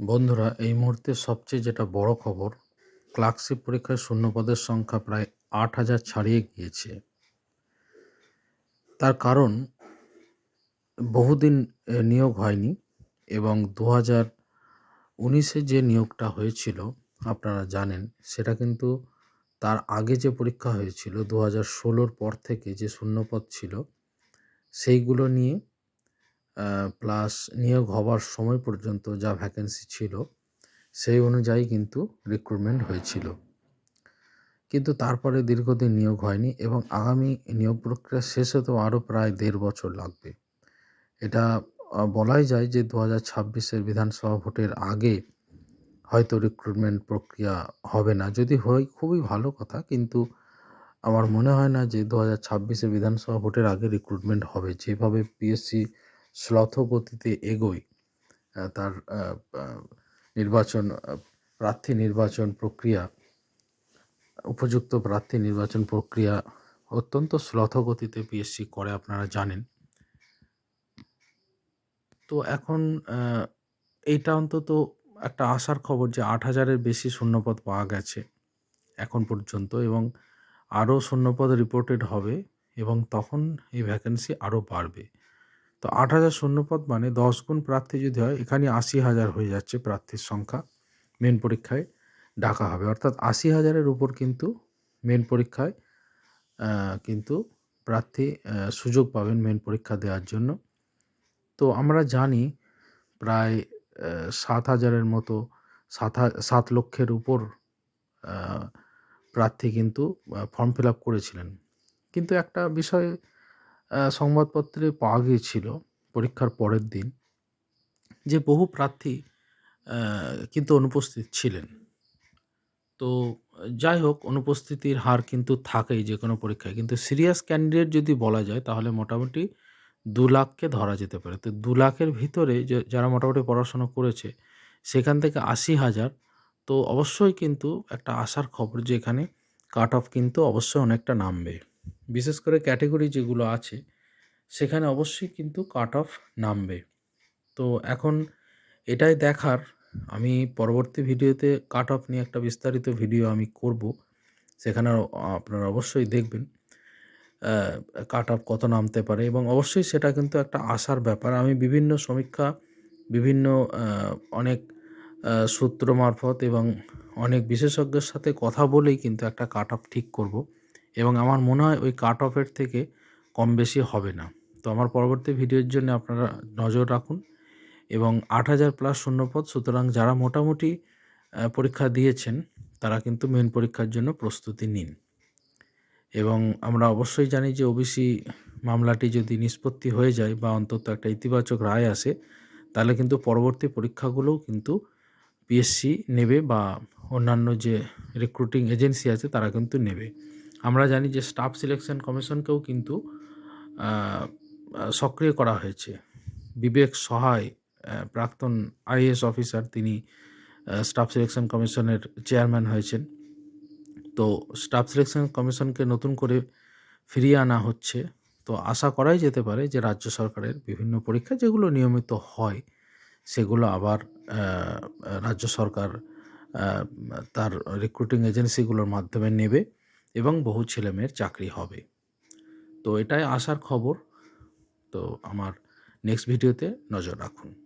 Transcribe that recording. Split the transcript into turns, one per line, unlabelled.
বন্ধুরা, এই মুহূর্তে সবচেয়ে যেটা বড় খবর, ক্লার্কশিপ পরীক্ষায় শূন্যপদের সংখ্যা প্রায় আট হাজার ছাড়িয়ে গিয়েছে। তার কারণ, বহুদিন নিয়োগ হয়নি এবং দু হাজার উনিশে যে নিয়োগটা হয়েছিল, আপনারা জানেন, সেটা কিন্তু তার আগে যে পরীক্ষা হয়েছিল দু হাজার ষোলোর পর থেকে যে শূন্যপদ ছিল, সেইগুলো নিয়ে প্লাস নিয়োগ হবার সময় পর্যন্ত যা ভ্যাকেন্সি ছিল, সেই অনুযায়ী কিন্তু রিক্রুটমেন্ট হয়েছিল। কিন্তু তারপরে দীর্ঘদিন নিয়োগ হয়নি এবং আগামী নিয়োগ প্রক্রিয়া শেষ হতেও আরও প্রায় দেড় বছর লাগবে। এটা বলাই যায় যে দু হাজার ছাব্বিশের বিধানসভা ভোটের আগে হয়তো রিক্রুটমেন্ট প্রক্রিয়া হবে না। যদি হয়, খুবই ভালো কথা, কিন্তু আমার মনে হয় না যে দু হাজার ছাব্বিশে বিধানসভা ভোটের আগে রিক্রুটমেন্ট হবে। যেভাবে পিএসসি শ্লথ গতিতে এগোয় তার নির্বাচন প্রার্থী নির্বাচন প্রক্রিয়া, উপযুক্ত প্রার্থী নির্বাচন প্রক্রিয়া অত্যন্ত শ্লথ গতিতে পিএসসি করে, আপনারা জানেন। তো এখন এইটা অন্তত একটা আশার খবর যে আট হাজারের বেশি শূন্যপদ পাওয়া গেছে এখন পর্যন্ত এবং আরও শূন্যপদ রিপোর্টেড হবে এবং তখন এই ভ্যাকেন্সি আরও বাড়বে। তো আট হাজার শূন্যপদ মানে দশ গুণ প্রার্থী যদি হয়, এখানে আশি হাজার হয়ে যাচ্ছে প্রার্থীর সংখ্যা। মেন পরীক্ষায় ডাকা হবে। অর্থাৎ আশি হাজারের উপর কিন্তু মেন পরীক্ষায় কিন্তু প্রার্থী সুযোগ পাবেন মেন পরীক্ষা দেওয়ার জন্য। তো আমরা জানি প্রায় সাত হাজারের মতো, সাত সাত লক্ষের উপর প্রার্থী কিন্তু ফর্ম ফিল আপ করেছিলেন। কিন্তু একটা বিষয় সংবাদপত্রে পাওয়া গিয়েছিল পরীক্ষার পরের দিন যে বহু প্রার্থী কিন্তু অনুপস্থিত ছিলেন। তো যাই হোক, অনুপস্থিতির হার কিন্তু থাকেই যে কোনো পরীক্ষায়। কিন্তু সিরিয়াস ক্যান্ডিডেট যদি বলা যায়, তাহলে মোটামুটি দু লাখকে ধরা যেতে পারে। তো দু লাখের ভিতরে যারা মোটামুটি পড়াশোনা করেছে, সেখান থেকে আশি হাজার। তো অবশ্যই কিন্তু একটা আশার খবর যে এখানে কাট অফ কিন্তু অবশ্যই অনেকটা নামবে। বিশেষ করে ক্যাটেগরি যেগুলো আছে, সেখানে অবশ্যই কিন্তু কাট অফ নামবে। তো এখন এটাই দেখার, আমি পরবর্তী ভিডিওতে কাট অফ নিয়ে একটা বিস্তারিত ভিডিও আমি করব, সেখানে আপনারা অবশ্যই দেখবেন কাট অফ কত নামতে পারে এবং অবশ্যই সেটা কিন্তু একটা আশার ব্যাপার। আমি বিভিন্ন সমীক্ষা, বিভিন্ন অনেক সূত্র মারফত এবং অনেক বিশেষজ্ঞের সাথে কথা বলেই কিন্তু একটা কাট অফ ঠিক করব। এবং আমার মনে হয় ওই কাট অফের থেকে কম বেশি হবে না। তো আমার পরবর্তী ভিডিওর জন্য আপনারা নজর রাখুন এবং আট হাজার প্লাস শূন্যপদ, সুতরাং যারা মোটামুটি পরীক্ষা দিয়েছেন, তারা কিন্তু মেন পরীক্ষার জন্য প্রস্তুতি নিন। এবং আমরা অবশ্যই জানি যে ওবিসি মামলাটি যদি নিষ্পত্তি হয়ে যায় বা অন্তত একটা ইতিবাচক রায় আসে, তাহলে কিন্তু পরবর্তী পরীক্ষাগুলোও কিন্তু পিএসসি নেবে বা অন্যান্য যে রিক্রুটিং এজেন্সি আছে, তারা কিন্তু নেবে। আমরা জানি যে স্টাফ সিলেকশন কমিশনকেও কিন্তু সক্রিয় করা হয়েছে। বিবেক সহায় প্রাক্তন আইএস অফিসার তিনি স্টাফ সিলেকশন কমিশনের চেয়ারম্যান হয়েছেন। তো স্টাফ সিলেকশন কমিশনকে নতুন করে ফিরিয়ে আনা হচ্ছে। তো আশা করাই যেতে পারে যে রাজ্য সরকারের বিভিন্ন পরীক্ষা যেগুলো নিয়মিত হয়, সেগুলো আবার রাজ্য সরকার তার রিক্রুটিং এজেন্সিগুলোর মাধ্যমে নেবে। এবং বহু ছেলেমেয়ের চাকরি হবে। তো এটাই আসার খবর। তো আমার নেক্সট ভিডিওতে নজর রাখুন।